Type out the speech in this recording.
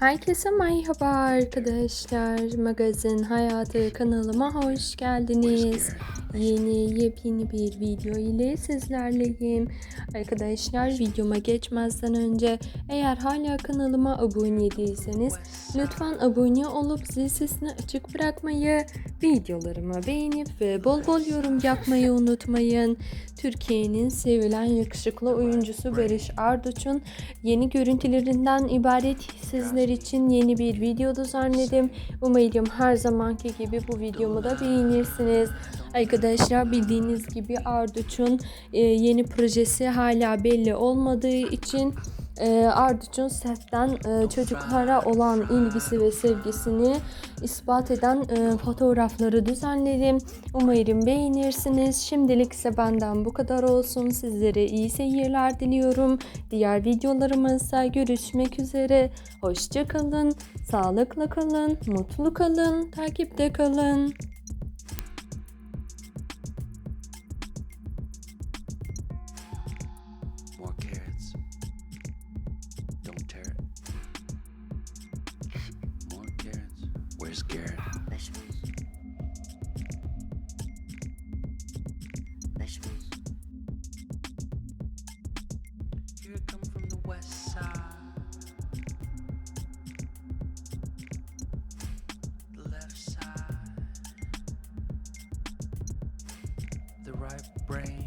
Herkese merhaba arkadaşlar. Magazin Hayatı kanalıma hoş geldiniz. Yeni yepyeni bir video ile sizlerleyim. Arkadaşlar videoma geçmezden önce eğer hala kanalıma abone değilseniz lütfen abone olup zil sesini açık bırakmayı, videolarımı beğenip ve bol bol yorum yapmayı unutmayın. Türkiye'nin sevilen yakışıklı oyuncusu Barış Arduç'un yeni görüntülerinden ibaret sizler için yeni bir video düzenledim. Umarım her zamanki gibi bu videomu da beğenirsiniz. Arkadaşlar bildiğiniz gibi Arduç'un e, yeni projesi hala belli olmadığı için e, Arduç'un setten e, çocuklara olan ilgisi ve sevgisini ispat eden e, fotoğrafları düzenledim. Umarım beğenirsiniz. Şimdilik ise benden bu kadar olsun. Sizlere iyi seyirler diliyorum. Diğer videolarımızda görüşmek üzere. Hoşça kalın, sağlıkla kalın, mutlu kalın, takipte kalın. More carrots. Where's Garrett? Vegetables. Vegetables. Here I come from the west side. The left side. The right brain.